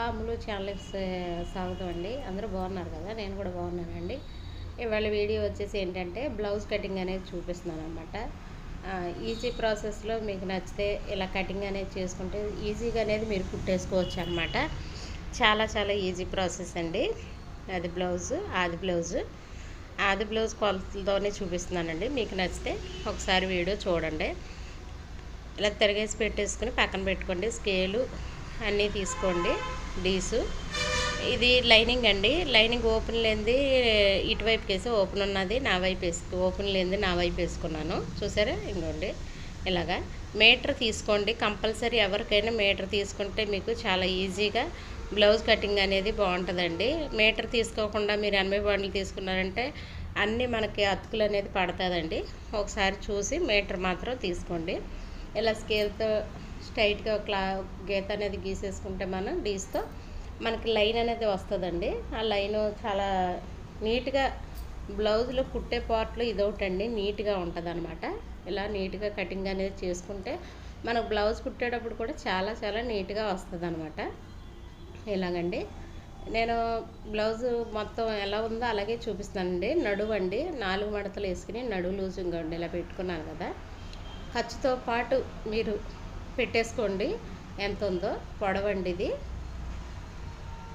Hello అమ్ములు channel స్వాగతం అండి అందరూ బాగున్నారు కదా నేను కూడా బాగున్నానండి. ఇవాళ వీడియో వచ్చేసి ఏంటంటే బ్లౌజ్ కటింగ్ అనేది చూపిస్తున్నాను అనమాట ఈజీ ప్రాసెస్లో మీకు నచ్చితే ఇలా కటింగ్ అనేది చేసుకుంటే ఈజీగా అనేది మీరు కుట్టేసుకోవచ్చు అనమాట చాలా చాలా ఈజీ ప్రాసెస్ అండి. అది బ్లౌజ్ ఆది బ్లౌజ్ ఆది బ్లౌజ్ కొలతలతోనే చూపిస్తున్నానండి. మీకు నచ్చితే ఒకసారి వీడియో చూడండి. ఇలా తిరగేసి పెట్టేసుకుని పక్కన పెట్టుకోండి. స్కేలు అన్నీ తీసుకోండి. డీసు. ఇది లైనింగ్ అండి. లైనింగ్ ఓపెన్ లేనిది ఇటువైపు వేసి ఓపెన్ ఉన్నది నా వైపు వేసుకు ఓపెన్ లేనిది నా వైపు వేసుకున్నాను చూసారా? ఇంకోండి ఇలాగా మీటర్ తీసుకోండి. కంపల్సరీ ఎవరికైనా మీటర్ తీసుకుంటే మీకు చాలా ఈజీగా బ్లౌజ్ కటింగ్ అనేది బాగుంటుందండి. మీటర్ తీసుకోకుండా మీరు ఎనభై బండ్లు తీసుకున్నారంటే అన్నీ మనకి అతుకులు అనేది పడుతుందండి. ఒకసారి చూసి మీటర్ మాత్రం తీసుకోండి. ఇలా స్కేల్తో స్ట్రైట్గా క్లా గీత అనేది గీసేసుకుంటే మనం డీస్తో మనకి లైన్ అనేది వస్తుందండి. ఆ లైన్ చాలా నీట్గా బ్లౌజ్లో కుట్టే పార్ట్లో ఇదొకటండి నీట్గా ఉంటుంది అనమాట ఇలా నీట్గా కటింగ్ అనేది చేసుకుంటే మనకు బ్లౌజ్ కుట్టేటప్పుడు కూడా చాలా చాలా నీట్గా వస్తుంది అనమాట ఇలాగండి నేను బ్లౌజ్ మొత్తం ఎలా ఉందో అలాగే చూపిస్తానండి నడువు అండి నాలుగు మడతలు వేసుకుని నడువు లూజింగ్ అండి ఇలా పెట్టుకున్నాను కదా. ఖర్చుతో పాటు మీరు పెట్టేసుకోండి. ఎంత ఉందో పొడవండి ఇది.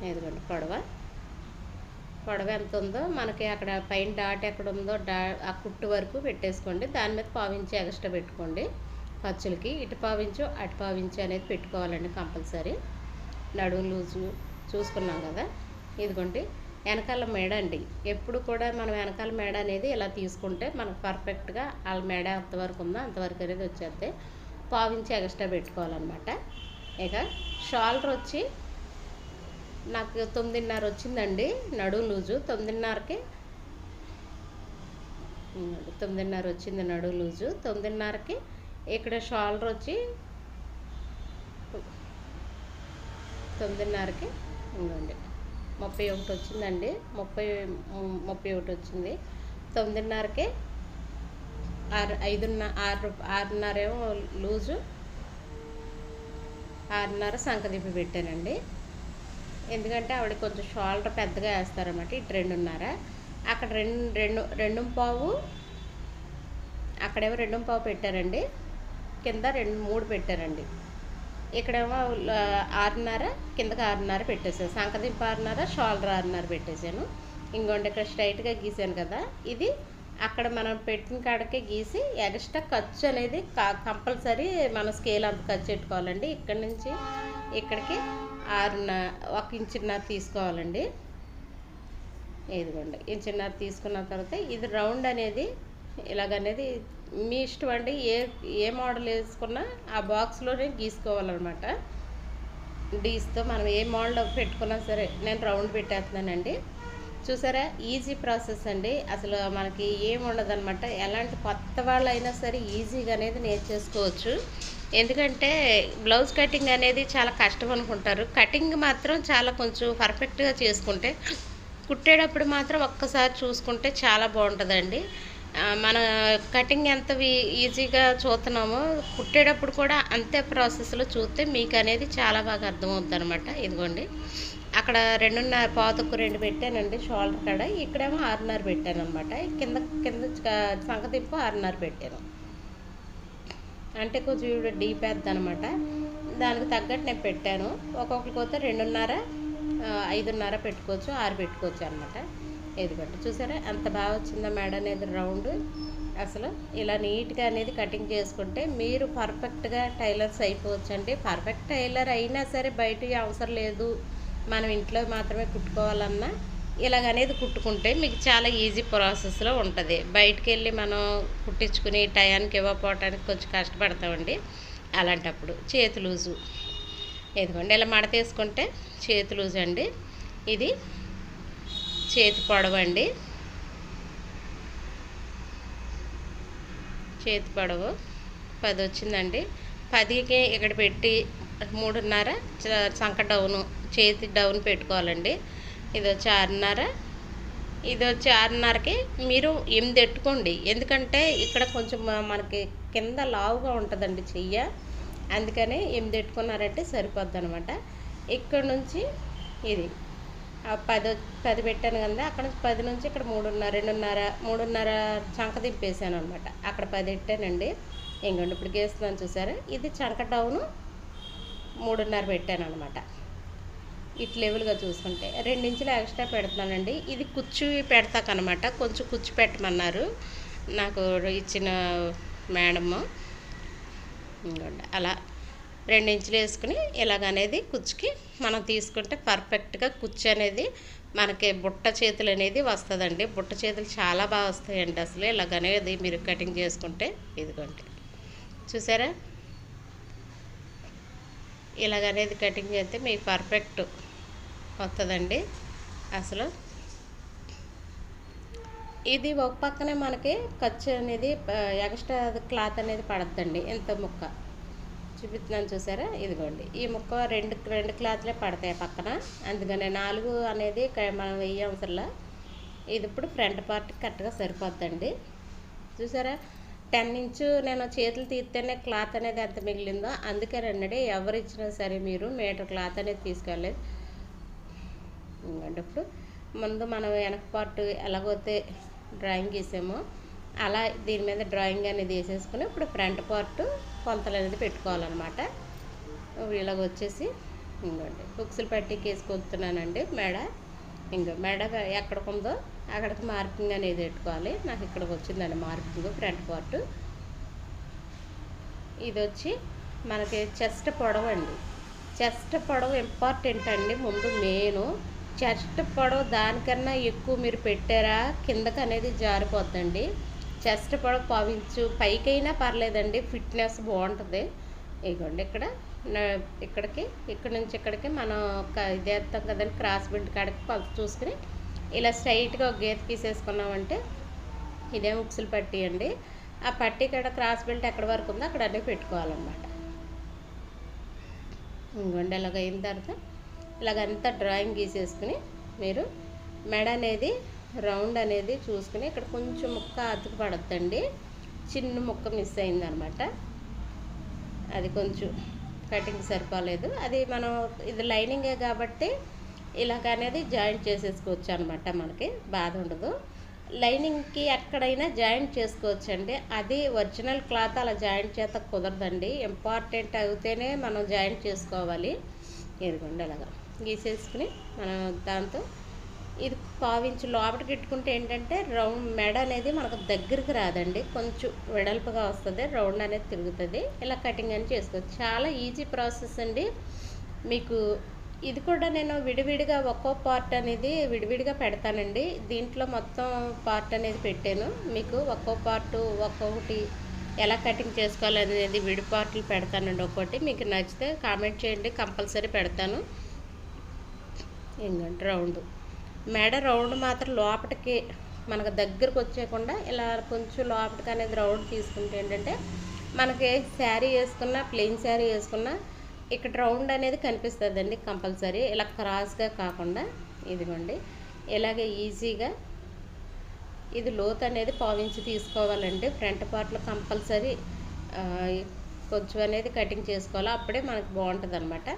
ఇదిగోండి పొడవ. పొడవ ఎంత ఉందో మనకి అక్కడ పైన డాట్ ఎక్కడ ఉందో డా ఆ కుట్టు వరకు పెట్టేసుకోండి. దాని మీద పావించి ఎక్స్ట్రా పెట్టుకోండి. ఖర్చులకి ఇటు పావించు అటు పావించు అనేది పెట్టుకోవాలండి కంపల్సరీ. నడువు లూజు చూసుకున్నాం కదా. ఇదిగోండి వెనకాల మేడ అండి. ఎప్పుడు కూడా మనం వెనకాల మేడ అనేది ఇలా తీసుకుంటే మనకు పర్ఫెక్ట్గా వాళ్ళ మేడ ఎంతవరకు ఉందో అంతవరకు అనేది వచ్చేస్తే పావించి ఎక్స్ట్రా పెట్టుకోవాలన్నమాట. ఇక షాల్డర్ వచ్చి నాకు తొమ్మిదిన్నర వచ్చిందండి నడు లూజు. తొమ్మిదిన్నరకి తొమ్మిదిన్నర వచ్చింది నడు లూజు. తొమ్మిదిన్నరకి ఇక్కడ షాల్డర్ వచ్చి తొమ్మిదిన్నరకి ఉందండి ముప్పై ఒకటి వచ్చిందండి. ముప్పై ముప్పై ఒకటి వచ్చింది. తొమ్మిదిన్నరకే ఆరు ఐదున్న ఆరు ఆరున్నర ఏమో లూజు. ఆరున్నర సంకదిప్పి పెట్టానండి. ఎందుకంటే ఆవిడ కొంచెం షోల్డర్ పెద్దగా వేస్తారన్నమాట ఇటు రెండున్నర. అక్కడ రెండు రెండు రెండు పావు. అక్కడేమో రెండు పావు పెట్టారండి. కింద రెండు మూడు పెట్టారండి. ఇక్కడేమో ఆరున్నర కిందకి ఆరున్నర పెట్టేసాను సంకదింపు ఆరున్నర షోల్డర్ ఆరున్నర పెట్టేశాను. ఇంకోండి ఇక్కడ స్ట్రైట్గా గీసాను కదా. ఇది అక్కడ మనం పెట్టిన కాడకే గీసి ఎక్స్ట్రా ఖర్చు అనేది కంపల్సరీ మన స్కేల్ అంత ఖర్చు పెట్టుకోవాలండి. ఇక్కడ నుంచి ఇక్కడికి ఆరున్న ఒక ఇంచున్నర తీసుకోవాలండి. ఇదిగోండి ఇంచున్నర తీసుకున్న తర్వాత ఇది రౌండ్ అనేది ఇలాగనేది మీ ఇష్టం అండి. ఏ ఏ మోడల్ వేసుకున్నా ఆ బాక్స్లోనే గీసుకోవాలన్నమాట. డీస్తో మనం ఏ మోడల్ పెట్టుకున్నా సరే నేను రౌండ్ పెట్టేస్తున్నానండి. చూసారా? ఈజీ ప్రాసెస్ అండి. అసలు మనకి ఏం ఉండదన్నమాట ఎలాంటి కొత్త వాళ్ళైనా సరే ఈజీగా అనేది నేర్చేసుకోవచ్చు. ఎందుకంటే బ్లౌజ్ కటింగ్ అనేది చాలా కష్టం అనుకుంటారు. కటింగ్ మాత్రం చాలా కొంచెం పర్ఫెక్ట్గా చేసుకుంటే కుట్టేటప్పుడు మాత్రం ఒక్కసారి చూసుకుంటే చాలా బాగుంటుందండి. మన కటింగ్ ఎంత ఈజీగా చూస్తున్నామో కుట్టేటప్పుడు కూడా అంతే ప్రాసెస్లో చూస్తే మీకు అనేది చాలా బాగా అర్థమవుతుంది అనమాట ఇదిగోండి. అక్కడ రెండున్నర పాతకు రెండు పెట్టానండి షోల్డర్ కాడ. ఇక్కడేమో ఆరున్నర పెట్టాను అనమాట కింద కింద సంకతింపు ఆరున్నర పెట్టాను. అంటే కొంచెం డీప్ వేద్దనమాట. దానికి తగ్గట్టు నేను పెట్టాను. ఒక్కొక్కరికి పోతే రెండున్నర ఐదున్నర పెట్టుకోవచ్చు ఆరు పెట్టుకోవచ్చు అనమాట ఇదిగోండి చూసారా? ఎంత బాగా వచ్చిందా మేడం అనేది రౌండ్. అసలు ఇలా నీట్గా అనేది కటింగ్ చేసుకుంటే మీరు పర్ఫెక్ట్గా టైలర్స్ అయిపోవచ్చు అండి పర్ఫెక్ట్ టైలర్ అయినా సరే బయట అవసరం లేదు. మనం ఇంట్లో మాత్రమే కుట్టుకోవాలన్నా ఇలాగనేది కుట్టుకుంటే మీకు చాలా ఈజీ ప్రాసెస్లో ఉంటుంది. బయటికి వెళ్ళి మనం కుట్టించుకుని టయానికి ఇవ్వకపోవటానికి కొంచెం కష్టపడతామండి. అలాంటప్పుడు చేతి లూజు. ఇదిగోండి ఇలా మడత వేసుకుంటే చేతి లూజు అండి. ఇది చేతి పొడవండి చేతి పొడవు పది వచ్చిందండి పదికి ఇక్కడ పెట్టి మూడున్నర సంక డౌను చేతి డౌన్ పెట్టుకోవాలండి. ఇది వచ్చి ఆరున్నర. ఇది వచ్చి ఆరున్నరకి మీరు ఎనిమిది ఎట్టుకోండి ఎందుకంటే ఇక్కడ కొంచెం మనకి కింద లావుగా ఉంటుందండి చెయ్య. అందుకని ఎనిమిది ఎట్టుకున్నారంటే సరిపోద్ది అనమాట ఇక్కడ నుంచి ఇది. ఆ పది పది పెట్టాను కదా అక్కడ నుంచి పది నుంచి ఇక్కడ మూడున్నర రెండున్నర మూడున్నర చంక దింపేసాను అనమాట అక్కడ పది పెట్టానండి ఇంకండి ఇప్పుడు గీస్తున్నాను చూసారా? ఇది చంక డౌను మూడున్నర పెట్టాను అనమాట ఇట్ లెవెల్గా చూసుకుంటే. రెండించులు ఎక్స్ట్రా పెడుతున్నానండి. ఇది కుచ్చు పెడతాకనమాట. కొంచెం కుచ్చు పెట్టమన్నారు. నాకు ఇచ్చిన మేడము అలా రెండించులు వేసుకుని ఇలాగనేది కుచ్చుకి మనం తీసుకుంటే పర్ఫెక్ట్గా కుచ్చు అనేది మనకి బుట్ట చేతులు అనేది వస్తుందండి. బుట్ట చేతులు చాలా బాగా వస్తాయండి అసలు. ఇలాగనేది మీరు కటింగ్ చేసుకుంటే. ఇదిగోండి. చూసారా? ఇలాగనేది కటింగ్ చేస్తే మీకు పర్ఫెక్ట్ వస్తుందండి అసలు. ఇది ఒక పక్కనే మనకి ఖర్చు అనేది ఎక్స్ట్రా క్లాత్ అనేది పడద్దండి ఎంత ముక్క. చూపిస్తున్నాను చూసారా? ఇదిగోండి ఈ ముక్క రెండు రెండు క్లాత్లే పడతాయి పక్కన. అందుకనే నాలుగు అనేది మనం వెయ్యి అవసరంలా. ఇది ఇప్పుడు ఫ్రంట్ పార్ట్ కరెక్ట్గా సరిపోద్దండి. చూసారా? టెన్ ఇంచు నేను చేతులు తీస్తేనే క్లాత్ అనేది ఎంత మిగిలిందో అందుకేనండి ఎవరు ఇచ్చినా సరే మీరు మీటర్ క్లాత్ అనేది తీసుకోలేదు ఇంకంటే ఇప్పుడు ముందు మనం వెనక పార్ట్ ఎలాగైతే డ్రాయింగ్ గీసామో అలా దీని మీద డ్రాయింగ్ అనేది వేసేసుకుని ఇప్పుడు ఫ్రంట్ పార్ట్ కొంతలు అనేది పెట్టుకోవాలన్నమాట. ఇలాగ వచ్చేసి ఇంకోండి బుక్స్లు పట్టికి వేసుకొస్తున్నానండి మేడ. ఇంకా మెడ ఎక్కడికి ఉందో అక్కడికి మార్కింగ్ అనేది పెట్టుకోవాలి. నాకు ఇక్కడికి వచ్చిందండి మార్కింగ్ ఫ్రంట్ పార్ట్. ఇది వచ్చి మనకి చెస్ట్ పొడవు అండి. చెస్ట్ పొడవు ఇంపార్టెంట్ అండి ముందు మెయిన్ చెస్ట్ పొడవు దానికన్నా ఎక్కువ మీరు పెట్టారా కిందకి అనేది జారిపోద్దండి. చెస్ట్ పొడవు పావించు పైకైనా పర్లేదండి ఫిట్నెస్ బాగుంటుంది. ఇదిగోండి ఇక్కడ. ఇక్కడికి ఇక్కడ నుంచి ఇక్కడికి మనం ఒక ఇది కదండి క్రాస్ బిల్డ్ కాడికి కొలత చూసుకుని ఇలా స్ట్రైట్గా ఒక గీత గీసేసుకున్నామంటే ఇదే ముక్సులు పట్టి అండి. ఆ పట్టి కాడ క్రాస్ బెల్ట్ ఎక్కడ వరకు ఉందో అక్కడ అన్నీ పెట్టుకోవాలన్నమాట. ఇంకోండి ఇలాగ అయిన తర్వాత ఇలాగంతా డ్రాయింగ్ గీసేసుకుని మీరు మెడ అనేది రౌండ్ అనేది చూసుకుని ఇక్కడ కొంచెం ముక్క అతుకు పడద్దండి. చిన్న ముక్క మిస్ అయిందనమాట అది కొంచెం కటింగ్ సరిపోలేదు. అది మనం ఇది లైనింగే కాబట్టి ఇలాగ అనేది జాయింట్ చేసేసుకోవచ్చు అనమాట మనకి. బాధ ఉండదు. లైనింగ్కి ఎక్కడైనా జాయింట్ చేసుకోవచ్చండి. అది ఒరిజినల్ క్లాత్ అలా జాయింట్ చేత కుదరదండి. ఇంపార్టెంట్ అయితేనే మనం జాయింట్ చేసుకోవాలి. ఇదిగోండి అలాగా. గీసేసుకుని మనం దాంతో ఇది పావించు లోపలికి పెట్టుకుంటే ఏంటంటే రౌండ్ మెడ అనేది మనకు దగ్గరికి రాదండి. కొంచెం వెడల్పుగా వస్తుంది రౌండ్ అనేది తిరుగుతుంది. ఇలా కటింగ్ అని చేసుకోవచ్చు. చాలా ఈజీ ప్రాసెస్ అండి. మీకు ఇది కూడా నేను విడివిడిగా ఒక్కో పార్ట్ అనేది విడివిడిగా పెడతానండి. దీంట్లో మొత్తం పార్ట్ అనేది పెట్టాను. మీకు ఒక్కో పార్ట్ ఒక్కొక్కటి ఎలా కటింగ్ చేసుకోవాలనేది విడి పార్ట్లు పెడతానండి ఒక్కోటి. మీకు నచ్చితే కామెంట్ చేయండి. కంపల్సరీ పెడతాను. ఇంకంటే రౌండ్. మెడ రౌండ్ మాత్రం లోపలికి మనకు దగ్గరకు వచ్చేయకుండా ఇలా కొంచెం లోపలికి అనేది రౌండ్ తీసుకుంటే ఏంటంటే మనకి శారీ వేసుకున్న ప్లెయిన్ శారీ వేసుకున్న ఇక్కడ రౌండ్ అనేది కనిపిస్తుందండి కంపల్సరీ. ఇలా క్రాస్గా కాకుండా ఇదిగోండి. ఇలాగే ఈజీగా ఇది లోత్ అనేది పావించి తీసుకోవాలండి. ఫ్రంట్ పార్ట్లో కంపల్సరీ కొంచెం అనేది కటింగ్ చేసుకోవాలి. అప్పుడే మనకు బాగుంటుంది అనమాట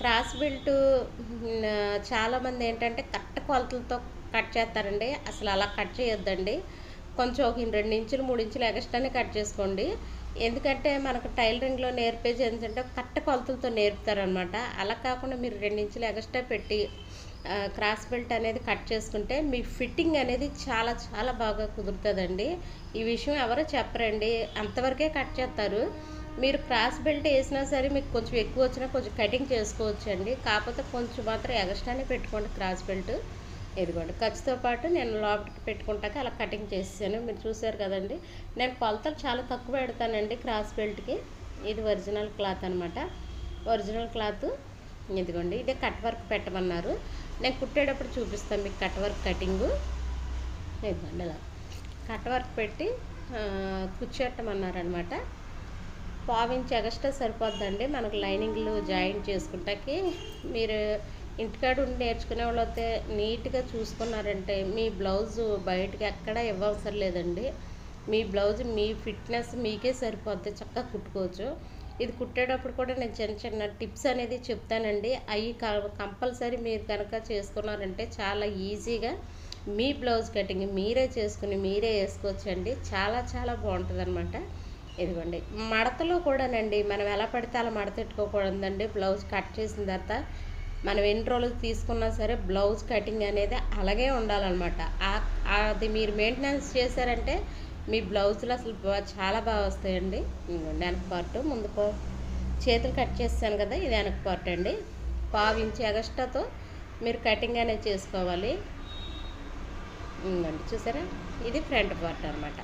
క్రాస్ బెల్ట్ చాలామంది ఏంటంటే కట్ట కొలతలతో కట్ చేస్తారండి. అసలు అలా కట్ చేయొద్దండి. కొంచెం ఒక రెండు ఇంచులు మూడు ఇంచులు ఎక్స్ట్రానే కట్ చేసుకోండి. ఎందుకంటే మనకు టైలరింగ్లో నేర్పేది ఏంటంటే కట్ట కొలతలతో నేర్పుతారనమాట. అలా కాకుండా మీరు రెండు ఇంచులు ఎక్స్ట్రా పెట్టి క్రాస్ బెల్ట్ అనేది కట్ చేసుకుంటే మీ ఫిట్టింగ్ అనేది చాలా చాలా బాగా కుదురుతుందండి. ఈ విషయం ఎవరో చెప్పరండి. అంతవరకే కట్ చేస్తారు. మీరు క్రాస్ బెల్ట్ వేసినా సరే మీకు కొంచెం ఎక్కువ వచ్చినా కొంచెం కటింగ్ చేసుకోవచ్చు అండి. కాకపోతే కొంచెం మాత్రం ఎగస్ట్రానే పెట్టుకోండి క్రాస్ బెల్ట్. ఇదిగోండి ఖర్చుతో పాటు నేను లోపలికి పెట్టుకుంటాక అలా కటింగ్ చేసాను మీరు చూసారు కదండి నేను కొలతలు చాలా తక్కువ పెడతానండి క్రాస్ బెల్ట్కి. ఇది ఒరిజినల్ క్లాత్ అనమాట ఒరిజినల్ క్లాత్. ఇదిగోండి ఇదే కట్ వర్క్ పెట్టమన్నారు. నేను కుట్టేటప్పుడు చూపిస్తాను మీకు కట్ వర్క్ కటింగు. ఇదిగోండి ఇలా. కట్ వర్క్ పెట్టి ఆ, కుచ్చేట్టమన్నారనమాట పావించి ఎగస్ట్రా సరిపోద్దండి. మనకు లైనింగ్లు జాయింట్ చేసుకుంటాకి. మీరు ఇంటికాడ ఉండి నేర్చుకునే వాళ్ళు అయితే నీట్గా చూసుకున్నారంటే మీ బ్లౌజ్ బయటకి ఎక్కడ ఇవ్వవసరం లేదండి. మీ బ్లౌజ్ మీ ఫిట్నెస్ మీకే సరిపోద్ది చక్కగా కుట్టుకోవచ్చు. ఇది కుట్టేటప్పుడు కూడా నేను చిన్న చిన్న టిప్స్ అనేది చెప్తానండి. అవి కంపల్సరీ మీరు కనుక చేసుకున్నారంటే చాలా ఈజీగా మీ బ్లౌజ్ కటింగ్ మీరే చేసుకుని మీరే వేసుకోవచ్చండి. చాలా చాలా బాగుంటుంది అనమాట ఇదిగోండి. మడతలో కూడానండి మనం ఎలా పడితే అలా మడత పెట్టుకోకూడదండి. బ్లౌజ్ కట్ చేసిన తర్వాత మనం ఎన్ని రోజులు తీసుకున్నా సరే బ్లౌజ్ కటింగ్ అనేది అలాగే ఉండాలన్నమాట. అది మీరు మెయింటెనెన్స్ చేశారంటే మీ బ్లౌజులు అసలు చాలా బాగా వస్తాయండి. ఇదిగోండి వెనక పార్ట్ ముందు చేతులు కట్ చేస్తాను కదా ఇది వెనక పార్ట్ అండి. పావు ఇంచు ఎగస్ట్రాతో మీరు కటింగ్ అనేది చేసుకోవాలి. ఇదిగోండి చూసారా? ఇది ఫ్రంట్ పార్ట్ అనమాట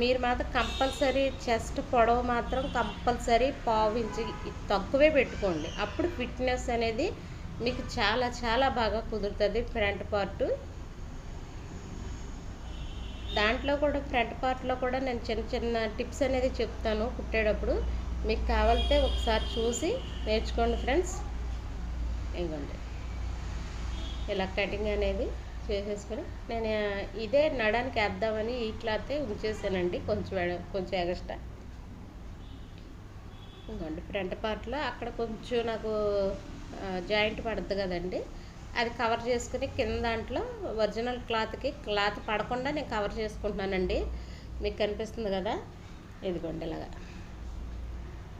మీరు మాత్రం కంపల్సరీ చెస్ట్ పొడవు మాత్రం కంపల్సరీ పావు ఇంచి తక్కువే పెట్టుకోండి. అప్పుడు ఫిట్నెస్ అనేది మీకు చాలా చాలా బాగా కుదురుతుంది ఫ్రంట్ పార్ట్. దాంట్లో కూడా ఫ్రంట్ పార్ట్లో కూడా నేను చిన్న చిన్న టిప్స్ అనేది చెప్తాను కుట్టేటప్పుడు. మీకు కావాలితే ఒకసారి చూసి నేర్చుకోండి ఫ్రెండ్స్. ఇవ్వండి. ఇలా కటింగ్ అనేది చేసేసుకొని నేను ఇదే నడానికి వేద్దామని ఈ క్లాతే ఉంచేసానండి కొంచెం కొంచెం ఎగస్ట్రా. ఇంకోండి ఫ్రంట్ పార్ట్లో అక్కడ కొంచెం నాకు జాయింట్ పడుతుంది కదండి. అది కవర్ చేసుకుని కింద దాంట్లో ఒరిజినల్ క్లాత్కి క్లాత్ పడకుండా నేను కవర్ చేసుకుంటున్నానండి. మీకు కనిపిస్తుంది కదా? ఇదిగోండి ఇలాగా.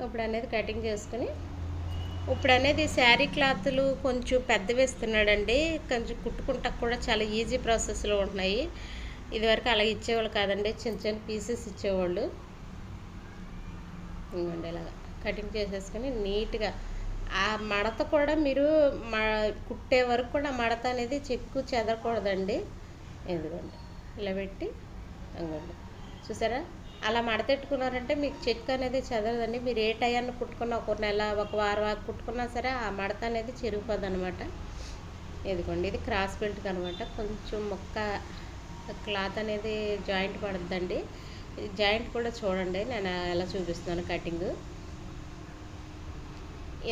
ఇప్పుడు అనేది కటింగ్ చేసుకుని ఇప్పుడు అనేది శారీ క్లాత్లు కొంచెం పెద్దవి ఇస్తున్నాడండి కొంచెం కుట్టుకుంటా కూడా చాలా ఈజీ ప్రాసెస్లో ఉంటున్నాయి. ఇదివరకు అలా ఇచ్చేవాళ్ళు కాదండి. చిన్న చిన్న పీసెస్ ఇచ్చేవాళ్ళు. ఇంకోండి ఇలాగా కటింగ్ చేసేసుకొని నీట్గా ఆ మడత కూడా మీరు కుట్టే వరకు కూడా మడత అనేది చెక్కు చెదరకూడదండి. ఎందుకండి ఇలా పెట్టి ఇంకోండి చూసారా? అలా మడతెట్టుకున్నారంటే మీకు చెక్ అనేది చదరదండి. మీరు ఏ టయాన్ని కుట్టుకున్నా ఒక నెల ఒక వారం వారం కుట్టుకున్నా సరే ఆ మడత అనేది చిరిగిపోద్ది అనమాట ఇదిగోండి ఇది క్రాస్ బెల్ట్కి అనమాట కొంచెం మొక్క క్లాత్ అనేది జాయింట్ పడుద్దండి. జాయింట్ కూడా చూడండి నేను ఎలా చూపిస్తున్నాను కటింగ్.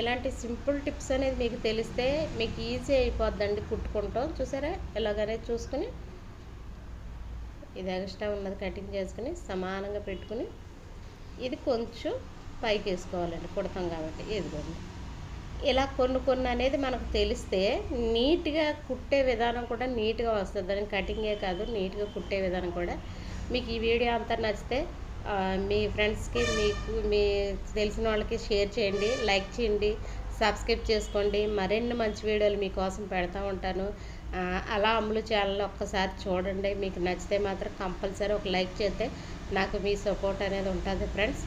ఇలాంటి సింపుల్ టిప్స్ అనేది మీకు తెలిస్తే మీకు ఈజీ అయిపోద్దండి కుట్టుకుంటాం. చూసారా? ఇలాగనే చూసుకుని ఇది ఎక్స్ట్రా ఉన్నది కటింగ్ చేసుకుని సమానంగా పెట్టుకుని ఇది కొంచెం పైకి వేసుకోవాలండి కుడతాం కాబట్టి. ఇదిగోండి. ఇలా కొన్ని కొన్ని అనేది మనకు తెలిస్తే నీట్గా కుట్టే విధానం కూడా నీట్గా వస్తుంది. దాని కటింగే కాదు నీట్గా కుట్టే విధానం కూడా. మీకు ఈ వీడియో అంతా నచ్చితే మీ ఫ్రెండ్స్కి మీకు మీ తెలిసిన వాళ్ళకి షేర్ చేయండి లైక్ చేయండి సబ్స్క్రైబ్ చేసుకోండి. మరిన్ని మంచి వీడియోలు మీకోసం పెడతా ఉంటాను. అలా అమ్ములు ఛానల్ ఒక్కసారి చూడండి. మీకు నచ్చితే మాత్రం కంపల్సరీ ఒక లైక్ చేస్తే నాకు మీ సపోర్ట్ అనేది ఉంటుంది ఫ్రెండ్స్.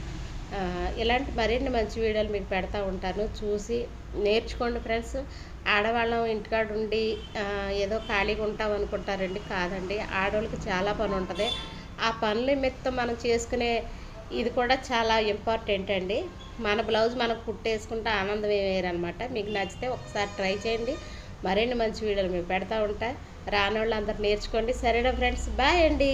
ఇలాంటి మరిన్ని మంచి వీడియోలు మీకు పెడతా ఉంటాను. చూసి నేర్చుకోండి ఫ్రెండ్స్. ఆడవాళ్ళం ఇంటికాడ ఉండి ఏదో ఖాళీగా ఉంటాం అనుకుంటారండి. కాదండి ఆడవాళ్ళకి చాలా పని ఉంటుంది. ఆ పనుల నిమిత్తం మనం చేసుకునే ఇది కూడా చాలా ఇంపార్టెంట్ అండి. మన బ్లౌజ్ మనకు కుట్టేసుకుంటే ఆనందం వేరనమాట మీకు నచ్చితే ఒకసారి ట్రై చేయండి. మరిన్ని మంచి వీడియోలు మేము పెడతా ఉంటా. రానోళ్ళు అందరు నేర్చుకోండి. సరేనా ఫ్రెండ్స్? బాయ్ అండి.